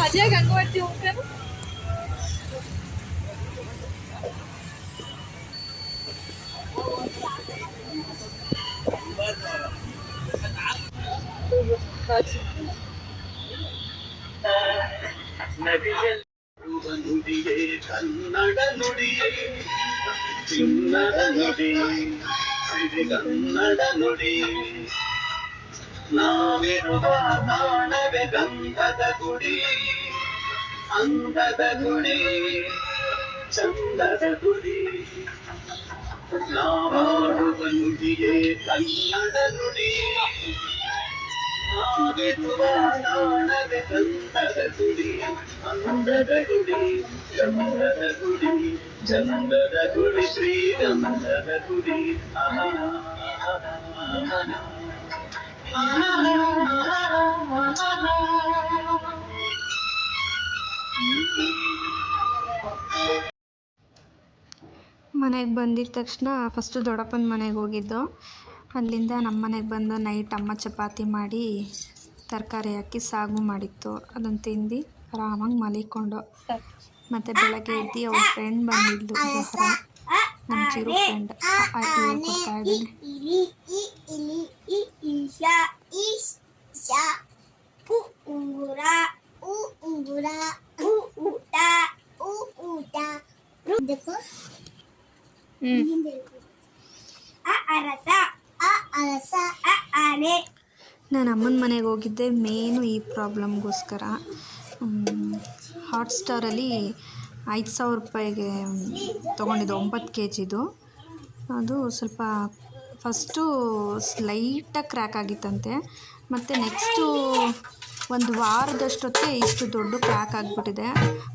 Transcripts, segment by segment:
అజయ్ గంగవతి ఉంటారు ಕನ್ನಡ ನುಡಿ ಚಿನ್ನದ ನುಡಿ ಕನ್ನಡ ನುಡಿ ನಾವಿರುವ ತಾಣವೇ ಗಂಧದ ಗುಡಿ ಅಂದದ ಗುಡಿ, ಚಂದದ ಗುಡಿ. ನಾವಾಡುವ ನುಡಿಯೇ ಕನ್ನಡ ನುಡಿ ನಾವಿರುವ ತಾಣವೇ ಗಂಧದ ಗುಡಿ ಅಂದದ ಗುಡಿ, ಚಂದದ ಗುಡಿ ಚಂದದ ಗುಡಿ ಶ್ರೀಗಂಧದ ಗುಡಿ. ಆಹಾ. ಮನೆಗೆ ಬಂದಿದ ತಕ್ಷಣ ಫಸ್ಟು ದೊಡ್ಡಪ್ಪನ ಮನೆಗೆ ಹೋಗಿದ್ದು. ಅಲ್ಲಿಂದ ನಮ್ಮ ಮನೆಗೆ ಬಂದು ನೈಟ್ ಅಮ್ಮ ಚಪಾತಿ ಮಾಡಿ ತರಕಾರಿ ಹಾಕಿ ಸಾಗು ಮಾಡಿತ್ತು. ಅದನ್ನು ತಿಂದು ಆರಾಮಾಗಿ ಮಲಿಕೊಂಡು ಮತ್ತು ಬೆಳಗ್ಗೆ ಎದ್ದು ಅವ್ರ ಫ್ರೆಂಡ್ ಬಂದಿದ್ಲು ನಮ್ಮ ಚಿರು ಫ್ರೆಂಡ್ ಕೊಡ್ತಾ ಇದ್ದೀನಿ. ನಾನು ಅಮ್ಮನ ಮನೆಗೆ ಹೋಗಿದ್ದೆ ಮೇನು ಈ ಪ್ರಾಬ್ಲಮ್ಗೋಸ್ಕರ ಹಾಟ್ಸ್ಟಾರಲ್ಲಿ ಐದು ಸಾವಿರ ರೂಪಾಯಿಗೆ ತೊಗೊಂಡಿದ್ದು ಒಂಬತ್ತು ಕೆ ಜಿದು ಅದು ಸ್ವಲ್ಪ ಫಸ್ಟು ಸ್ಲೈಟಾಗಿ ಕ್ರ್ಯಾಕ್ ಆಗಿತ್ತಂತೆ. ಮತ್ತು ನೆಕ್ಸ್ಟು ಒಂದು ವಾರದಷ್ಟೊತ್ತಿಗೆ ಇಷ್ಟು ದೊಡ್ಡ ಪ್ಯಾಕ್ ಆಗಿಬಿಟ್ಟಿದೆ.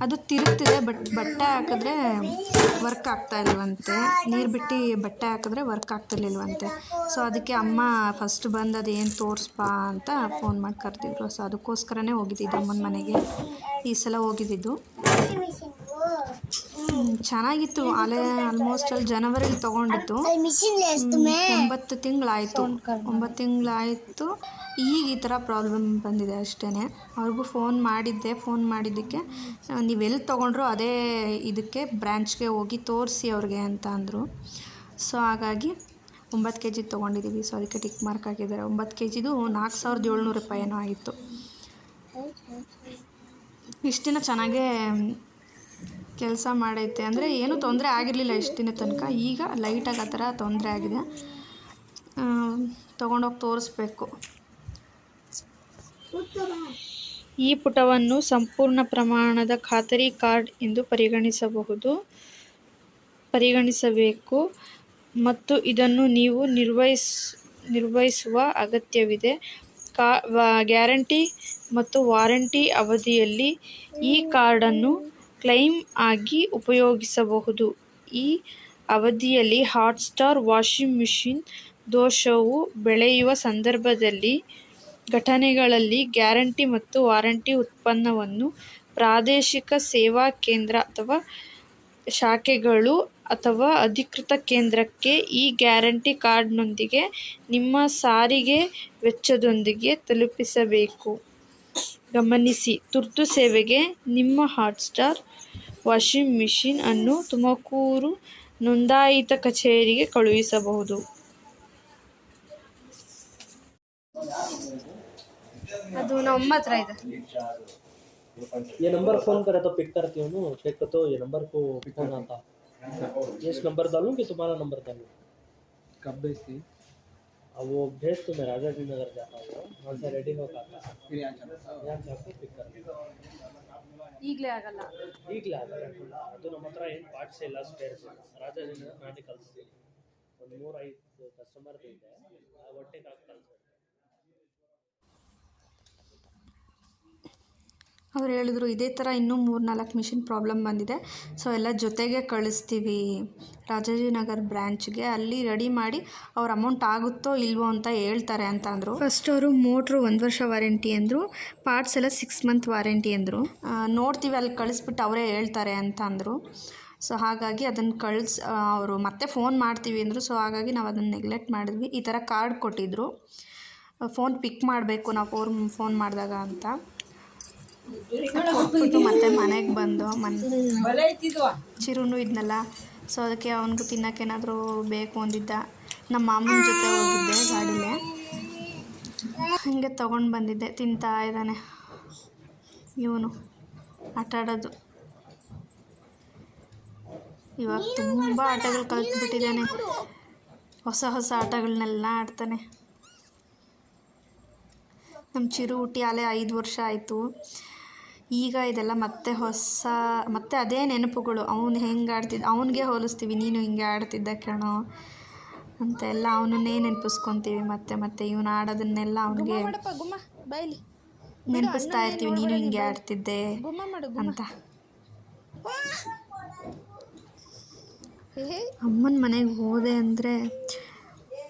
ಅದು ತಿರುಗ್ತಿದೆ, ಬಟ್ ಬಟ್ಟೆ ಹಾಕಿದ್ರೆ ವರ್ಕ್ ಆಗ್ತಾ ಇಲ್ವಂತೆ. ನೀರು ಬಿಟ್ಟು ಬಟ್ಟೆ ಹಾಕಿದ್ರೆ ವರ್ಕ್ ಆಗ್ತಿರ್ಲಿಲ್ವಂತೆ ಸೊ ಅದಕ್ಕೆ ಅಮ್ಮ ಫಸ್ಟ್ ಬಂದು ಅದೇನು ತೋರಿಸ್ಪಾ ಅಂತ ಫೋನ್ ಮಾಡಿ ಕರೆದಿದ್ರು. ಸೊ ಅದಕ್ಕೋಸ್ಕರನೇ ಹೋಗಿದ್ದಿದ್ದು ಅಮ್ಮನ ಮನೆಗೆ. ಈ ಸಲ ಹೋಗಿದ್ದಿದ್ದು. ಚೆನ್ನಾಗಿತ್ತು. ಅಲೆ ಆಲ್ಮೋಸ್ಟ್ ಅಲ್ಲಿ ಜನವರಿಲಿ ತಗೊಂಡಿತ್ತು ಒಂಬತ್ತು ತಿಂಗಳಾಯಿತು. ಒಂಬತ್ತು ತಿಂಗಳಾಯಿತು. ಈಗ ಈ ಥರ ಪ್ರಾಬ್ಲಮ್ ಬಂದಿದೆ ಅಷ್ಟೇ ಅವ್ರಿಗೂ ಫೋನ್ ಮಾಡಿದ್ದೆ. ಫೋನ್ ಮಾಡಿದ್ದಕ್ಕೆ ಎಲ್ಲಿ ತೊಗೊಂಡ್ರು ಅದೇ ಇದಕ್ಕೆ ಬ್ರ್ಯಾಂಚ್ಗೆ ಹೋಗಿ ತೋರಿಸಿ ಅವ್ರಿಗೆ ಅಂತ ಅಂದರು. ಸೊ ಹಾಗಾಗಿ ಒಂಬತ್ತು ಕೆ ಜಿ ತೊಗೊಂಡಿದ್ದೀವಿ ಸೊ ಅದಕ್ಕೆ ಟಿಕ್ ಮಾರ್ಕ್ ಹಾಕಿದ್ದಾರೆ. ಒಂಬತ್ತು ಕೆ ಜಿದು ನಾಲ್ಕು ಸಾವಿರದ ಏಳ್ನೂರು ರೂಪಾಯಿನೂ ಆಗಿತ್ತು. ಇಷ್ಟಿನ ಚೆನ್ನಾಗೇ ಕೆಲಸ ಮಾಡೈತೆ ಅಂದರೆ ಏನೂ ತೊಂದರೆ ಆಗಿರಲಿಲ್ಲ ಇಷ್ಟು ದಿನ ತನಕ. ಈಗ ಲೈಟಾಗಿ ಆ ಥರ ತೊಂದರೆ ಆಗಿದೆ. ತೊಗೊಂಡೋಗಿ ತೋರಿಸ್ಬೇಕು. ಈ ಪುಟವನ್ನು ಸಂಪೂರ್ಣ ಪ್ರಮಾಣದ ಖಾತರಿ ಕಾರ್ಡ್ ಎಂದು ಪರಿಗಣಿಸಬಹುದು. ಪರಿಗಣಿಸಬೇಕು. ಮತ್ತು ಇದನ್ನು ನೀವು ನಿರ್ವಹಿಸ್, ನಿರ್ವಹಿಸುವ ಅಗತ್ಯವಿದೆ. ಕಾ ಗ್ಯಾರಂಟಿ ಮತ್ತು ವಾರಂಟಿ ಅವಧಿಯಲ್ಲಿ ಈ ಕಾರ್ಡನ್ನು ಕ್ಲೈಮ್ ಆಗಿ ಉಪಯೋಗಿಸಬಹುದು. ಈ ಅವಧಿಯಲ್ಲಿ ಹಾಟ್ಸ್ಟಾರ್ ವಾಷಿಂಗ್ ಮಿಷಿನ್ ದೋಷವು ಬೆಳೆಯುವ ಸಂದರ್ಭದಲ್ಲಿ ಘಟನೆಗಳಲ್ಲಿ ಗ್ಯಾರಂಟಿ ಮತ್ತು ವಾರಂಟಿ ಉತ್ಪನ್ನವನ್ನು ಪ್ರಾದೇಶಿಕ ಸೇವಾ ಕೇಂದ್ರ ಅಥವಾ ಶಾಖೆಗಳು ಅಥವಾ ಅಧಿಕೃತ ಕೇಂದ್ರಕ್ಕೆ ಈ ಗ್ಯಾರಂಟಿ ಕಾರ್ಡ್ನೊಂದಿಗೆ ನಿಮ್ಮ ಸಾರಿಗೆ ವೆಚ್ಚದೊಂದಿಗೆ ತಲುಪಿಸಬೇಕು. ಗಮನಿಸಿ, ತುರ್ತು ಸೇವೆಗೆ ನಿಮ್ಮ ಹಾಟ್ಸ್ಟಾರ್ ವಾಷಿಂಗ್ ಮಿಷಿನ್ ಅನ್ನು ತುಮಕೂರು ನೋಂದಾಯಿತ ಕಚೇರಿಗೆ ಕಳುಹಿಸಬಹುದು ಅದು ನಮ್ಮ ಹತ್ರ ಇದೆ ये नंबर फोन करे तो पिक करती हूँ ना चेक तो ये नंबर को फोन आता ये नंबर डालूं कि तुम्हारा नंबर डालूं कब भेजती अब वो भेज तो मैं राजा जी नगर जाता हूँ वहाँ से रेडी होकर आता फिर यहाँ चला यहाँ से आपको पिक कर ಈಗಲೇ ಆಗಲ್ಲ. ಈಗಲೇ ಆಗಲ್ಲ ಅದು ನಮ್ಮ ಹತ್ರ ಏನು ಪಾರ್ಟ್ಸ್ ಇಲ್ಲ ಸ್ಪೇರ್ಸ್ ರಾಜಾಜಿನಗರ ನಾನೇ ಕಲಿಸ್ತೀನಿ. ಒಂದು ಮೂರು ಐದು ಕಸ್ಟಮರ್ ಇದೆ ಆ ಒಟ್ಟಿಗೆ ಹಾಕಿ ಅವ್ರು ಹೇಳಿದ್ರು ಇದೇ ಥರ ಇನ್ನೂ ಮೂರು ನಾಲ್ಕು ಮಿಷಿನ್ ಪ್ರಾಬ್ಲಮ್ ಬಂದಿದೆ. ಸೊ ಎಲ್ಲ ಜೊತೆಗೆ ಕಳಿಸ್ತೀವಿ. ರಾಜಾಜಿನಗರ್ ಬ್ರ್ಯಾಂಚ್ಗೆ ಅಲ್ಲಿ ರೆಡಿ ಮಾಡಿ ಅವ್ರ ಅಮೌಂಟ್ ಆಗುತ್ತೋ ಇಲ್ವೋ ಅಂತ ಹೇಳ್ತಾರೆ ಅಂತ ಅಂದರು. ಫಸ್ಟ್ ಅವರು ಮೋಟ್ರು ಒಂದು ವರ್ಷ ವಾರಂಟಿ ಅಂದರು. ಪಾರ್ಟ್ಸ್ ಎಲ್ಲ ಸಿಕ್ಸ್ ಮಂತ್ ವಾರಂಟಿ ಅಂದರು. ನೋಡ್ತೀವಿ ಅಲ್ಲಿ ಕಳಿಸ್ಬಿಟ್ಟು ಅವರೇ ಹೇಳ್ತಾರೆ ಅಂತ ಅಂದರು. ಸೊ ಹಾಗಾಗಿ ಅದನ್ನು ಕಳ್ಸಿ ಅವರು ಮತ್ತೆ ಫೋನ್ ಮಾಡ್ತೀವಿ ಅಂದರು. ಸೊ ಹಾಗಾಗಿ ನಾವು ಅದನ್ನು ನೆಗ್ಲೆಕ್ಟ್ ಮಾಡಿದ್ವಿ. ಈ ಥರ ಕಾರ್ಡ್ ಕೊಟ್ಟಿದ್ದರು ಫೋನ್ ಪಿಕ್ ಮಾಡಬೇಕು ನಾವು ಫೋನ್ ಫೋನ್ ಮಾಡಿದಾಗ ಅಂತ. ಕೊಟ್ಬಿಟ್ಟು ಮತ್ತೆ ಮನೆಗೆ ಬಂದು ಮನ್ ಚಿರುನು ಇದ್ನಲ್ಲ. ಸೊ ಅದಕ್ಕೆ ಅವನಿಗೂ ತಿನ್ನೋಕ್ಕೇನಾದರೂ ಬೇಕು ಅಂದಿದ್ದ. ನಮ್ಮ ಮಾಮನ ಜೊತೆ ಹೋಗಿದ್ದೆ ಗಾಡಿಲೆ. ಹಾಗೆ ತೊಗೊಂಡು ಬಂದಿದ್ದೆ. ತಿಂತಾ ಇದ್ದಾನೆ. ಇವನು ಆಟ ಆಡೋದು. ಇವಾಗ ತುಂಬ ಆಟಗಳು ಕಲ್ತ್ಬಿಟ್ಟಿದ್ದಾನೆ. ಹೊಸ ಹೊಸ ಆಟಗಳನ್ನೆಲ್ಲ ಆಡ್ತಾನೆ. ನಮ್ಮ ಚಿರು ಹುಟ್ಟಿ ಅಲ್ಲೇ ಐದು ವರ್ಷ ಆಯಿತು. ಈಗ ಇದೆಲ್ಲ ಮತ್ತೆ ಹೊಸ ಮತ್ತೆ ಅದೇ ನೆನಪುಗಳು. ಅವನು ಹೆಂಗೆ ಆಡ್ತಿದ್ದ ಅವನಿಗೆ ಹೋಲಿಸ್ತೀವಿ ನೀನು ಹಿಂಗೆ ಆಡ್ತಿದ್ದ ಕಣೋ ಅಂತ ಎಲ್ಲ ಅವನನ್ನೇ ನೆನಪಿಸ್ಕೊತೀವಿ ಮತ್ತೆ ಮತ್ತೆ ಇವನು ಆಡೋದನ್ನೆಲ್ಲ ಅವನಿಗೆ ಬಾಯ್ಲಿ ನೆನಪಿಸ್ತಾ ಇರ್ತೀವಿ ನೀನು ಹಿಂಗೆ ಆಡ್ತಿದ್ದೆ ಅಂತ. ಅಮ್ಮನ ಮನೆಗೆ ಹೋದೆ ಅಂದರೆ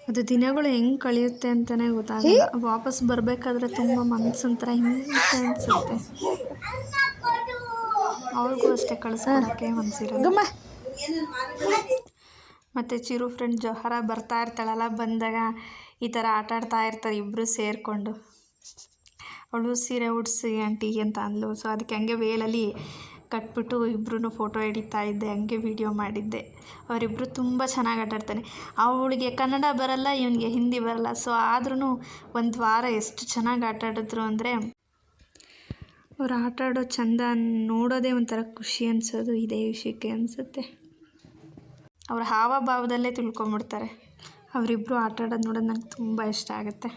ಅದು ದಿನಗಳು ಹೆಂಗ್ ಕಳೆಯುತ್ತೆ ಅಂತಲೇ ಗೊತ್ತಾಗಲ್ಲ. ವಾಪಸ್ ಬರಬೇಕಾದ್ರೆ ತುಂಬ ಮನಸ್ಸೊಂಥರ ಹಿಂಸೆ ಅನಿಸುತ್ತೆ. ಅವ್ರಿಗೂ ಅಷ್ಟೇ ಕಳ್ಸೋಕೆ ಮನಸ್ಸಿರೋದು ಮತ್ತೆ ಮತ್ತು ಚಿರು ಫ್ರೆಂಡ್ ಜೊಹರ ಬರ್ತಾ ಇರ್ತಾಳಲ್ಲ ಬಂದಾಗ ಈ ಥರ ಆಟ ಆಡ್ತಾ ಇರ್ತಾರೆ ಇಬ್ಬರು ಸೇರಿಕೊಂಡು. ಅವಳು ಸೀರೆ ಉಡಿಸಿ ಆಂಟಿ ಅಂತ ಅಂದ್ಲು. ಸೊ ಅದಕ್ಕೆ ಹಂಗೆ ವೇಲಲ್ಲಿ ಕಟ್ಬಿಟ್ಟು ಇಬ್ಬರೂ ಫೋಟೋ ಹಿಡಿತಾ ಇದ್ದೆ, ಹಂಗೆ ವೀಡಿಯೋ ಮಾಡಿದ್ದೆ. ಅವರಿಬ್ಬರು ತುಂಬ ಚೆನ್ನಾಗಿ ಆಟಾಡ್ತಾನೆ ಅವಳಿಗೆ ಕನ್ನಡ ಬರಲ್ಲ, ಇವನಿಗೆ ಹಿಂದಿ ಬರಲ್ಲ. ಸೊ ಆದ್ರೂ ಒಂದು ವಾರ ಎಷ್ಟು ಚೆನ್ನಾಗಿ ಆಟಾಡಿದ್ರು ಅಂದರೆ ಅವ್ರು ಆಟ ಆಡೋ ಚಂದ ನೋಡೋದೇ ಒಂಥರ ಖುಷಿ ಅನಿಸೋದು, ಇದೇ ವಿಷಯಕ್ಕೆ ಅನಿಸುತ್ತೆ. ಅವ್ರ ಹಾವಭಾವದಲ್ಲೇ ತಿಳ್ಕೊಂಬಿಡ್ತಾರೆ. ಅವರಿಬ್ಬರು ಆಟ ಆಡೋದು ನೋಡೋದು ನಂಗೆ ತುಂಬ ಇಷ್ಟ ಆಗುತ್ತೆ.